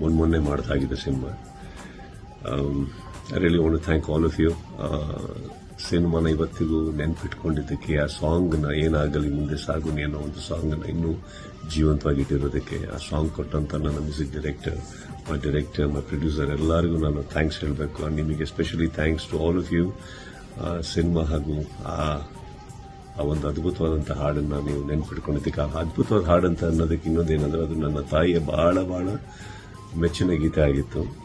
ಮೊನ್ನೆ ಮೊನ್ನೆ ಮಾಡ್ದಾಗಿದೆ cinema. I really want thank all of you ಸಿನಿಮಾನ ಇವತ್ತಿಗೂ ನೆನ್ಪಿಟ್ಕೊಂಡಿದ್ದಕ್ಕೆ ಆ ಸಾಂಗ್ನ ಏನಾಗಲಿ ಮುಂದೆ ಸಾಗು ಅನ್ನೋ ಒಂದು ಸಾಂಗ್ನ ಇನ್ನೂ ಜೀವಂತವಾಗಿ ಇಟ್ಟಿರೋದಕ್ಕೆ ಆ ಸಾಂಗ್ ಕೊಟ್ಟಂತ ನನ್ನ music director my director my producer ಎಲ್ಲರಿಗೂ ನಾನು ಥ್ಯಾಂಕ್ಸ್ ಹೇಳಬೇಕು. ನಿಮಗೆ especially thanks to all of you cinema ಹಾಗೂ ಆ ಆ ಒಂದು ಅದ್ಭುತವಾದಂಥ ಹಾಡನ್ನು ನೀವು ನೆನ್ಪಿಟ್ಕೊಂಡಿದ್ದಕ್ಕೆ, ಆ ಅದ್ಭುತವಾದ ಹಾಡಂತ ಅನ್ನೋದಕ್ಕೆ ಇನ್ನೊಂದೇನಂದ್ರೆ ಅದು ನನ್ನ ತಾಯಿಯ ಭಾಳ ಬಹಳ ಮೆಚ್ಚಿನ ಗೀತೆ ಆಗಿತ್ತು.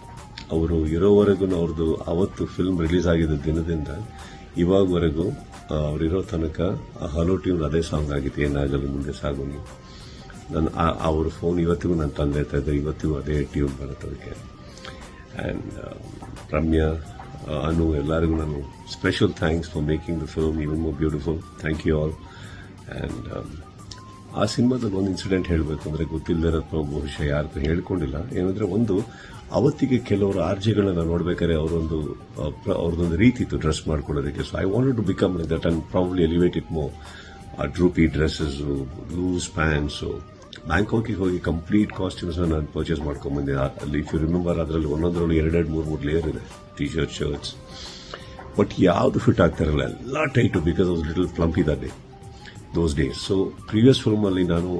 ಅವರು ಇರೋವರೆಗೂ ಅವ್ರದ್ದು ಅವತ್ತು ಫಿಲ್ಮ್ ರಿಲೀಸ್ ಆಗಿದ್ದ ದಿನದಿಂದ ಇವಾಗವರೆಗೂ ಅವರಿರೋ ತನಕ ಹಲೋ ಟ್ಯೂನ್ ಅದೇ ಸಾಂಗ್ ಆಗಿತ್ತು, ಏನಾಗಲಿ ಮುಂದೆ ಸಾಗು ನೀವು ನನ್ನ, ಆ- ಅವ್ರ ಫೋನ್ ಇವತ್ತಿಗೂ ನನ್ನ ತಂದೆ ಇದ್ದಾರೆ ಇವತ್ತಿಗೂ ಅದೇ ಟ್ಯೂನ್ ಬರುತ್ತೆ ಅದಕ್ಕೆ. ಆ್ಯಂಡ್ ರಮ್ಯಾ ಅನು ಎಲ್ಲರಿಗೂ ನಾನು special thanks for making the film even more beautiful thank you all and ಆ ಸಿನಿಮಾದಲ್ಲಿ ಒಂದು ಇನ್ಸಿಡೆಂಟ್ ಹೇಳಬೇಕು ಅಂದರೆ ಗೊತ್ತಿಲ್ಲದೆ ಬಹುಶಃ ಯಾರು ಹೇಳ್ಕೊಂಡಿಲ್ಲ. ಏನಂದ್ರೆ ಒಂದು, ಅವತ್ತಿಗೆ ಕೆಲವರು ಆರ್ಜಿಗಳನ್ನ ನೋಡ್ಬೇಕಾದ್ರೆ ಅವರೊಂದು ಅವ್ರದ್ದೊಂದು ರೀತಿ ಇತ್ತು ಡ್ರೆಸ್ ಮಾಡ್ಕೊಳ್ಳೋದಕ್ಕೆ. So I want to become like that and probably elevate it more a droopy dresses loose pants ಬ್ಯಾಂಕಾಕಿಗೆ ಹೋಗಿ ಕಂಪ್ಲೀಟ್ ಕಾಸ್ಟ್ಯೂಮ್ಸ್ ನಾನು ಪರ್ಚೇಸ್ ಮಾಡ್ಕೊಂಡ್ಬಂದೆ ಅಲ್ಲಿ ಇಫ್ ಯು ರಿಮೆಂಬರ್ ಅದರಲ್ಲಿ ಒಂದೊಂದರಲ್ಲಿ ಎರಡೆರಡು ಮೂರು ಮೂರು ಲೇಯರ್ ಇದೆ. ಟಿ ಶರ್ಟ್ ಶರ್ಟ್ಸ್ ಬಟ್ ಯಾವುದು ಫಿಟ್ ಆಗ್ತಾರಲ್ಲ ಎಲ್ಲ tight because of little plump they those days so previous ಫಿಲ್ಮಲ್ಲಿ ನಾನು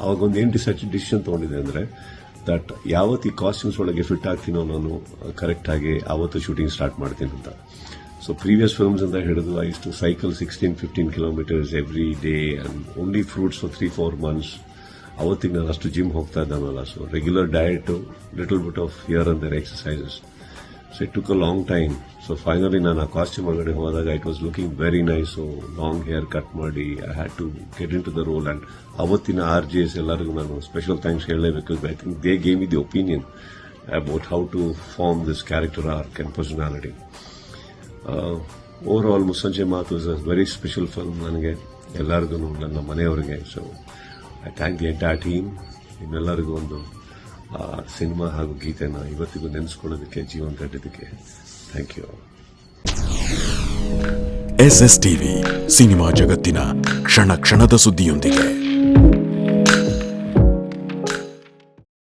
ಅವಾಗೊಂದು ಏನು ಡಿಸೈಡ್ ಡಿಸಿಷನ್ ತೊಗೊಂಡಿದ್ದೆ ಅಂದರೆ ದಟ್ ಯಾವತ್ತು ಈ ಕಾಸ್ಟ್ಯೂಮ್ಸ್ ಒಳಗೆ ಫಿಟ್ ಆಗ್ತೀನೋ ನಾನು ಕರೆಕ್ಟಾಗಿ ಆವತ್ತು ಶೂಟಿಂಗ್ ಸ್ಟಾರ್ಟ್ ಮಾಡ್ತೀನಿ ಅಂತ. ಸೊ ಪ್ರೀವಿಯಸ್ ಫಿಲ್ಮ್ಸ್ ಅಂತ ಹಿಡಿದು I to cycle sixteen fifteen kilometres every day and only fruits for three four months ಅವತ್ತಿಗೆ ನಾನು ಅಷ್ಟು ಜಿಮ್ ಹೋಗ್ತಾ ಇದ್ದಾನಲ್ಲ so regular diet little bit of here and there exercises so it took a long time so finally ನಾನು ಆ costume ಒಳಗಡೆ ಹೋದಾಗ it was looking very nice so long hair cut ಮಾಡಿ I had to get into the role and ಅವತ್ತಿನ R G S ಎಲ್ಲರಿಗೂ ನಾನು special thanks ಹೇಳಲೇಬೇಕು I think they gave the opinion about how to form this character arc and personality overall Mussanje Maatu is a very special film ನನಗೆ ಎಲ್ಲರಿಗೂ ನನ್ನ ಮನೆಯವರಿಗೆ. So I thank the entire team ನಿಮ್ಮೆಲ್ಲರಿಗೂ ಒಂದು ಆ, cinema ಹಾಗೂ ಗೀತೆನ ಇವತ್ತಿಗೂ ನೆನೆಸ್ಕೊಳ್ಳೋದಕ್ಕೆ ಜೀವನ ಕಟ್ಟಿದ್ದಕ್ಕೆ thank you S S TV cinema ಜಗತ್ತಿನ ಕ್ಷಣ ಕ್ಷಣದ ಸುದ್ದಿಯೊಂದಿಗೆ.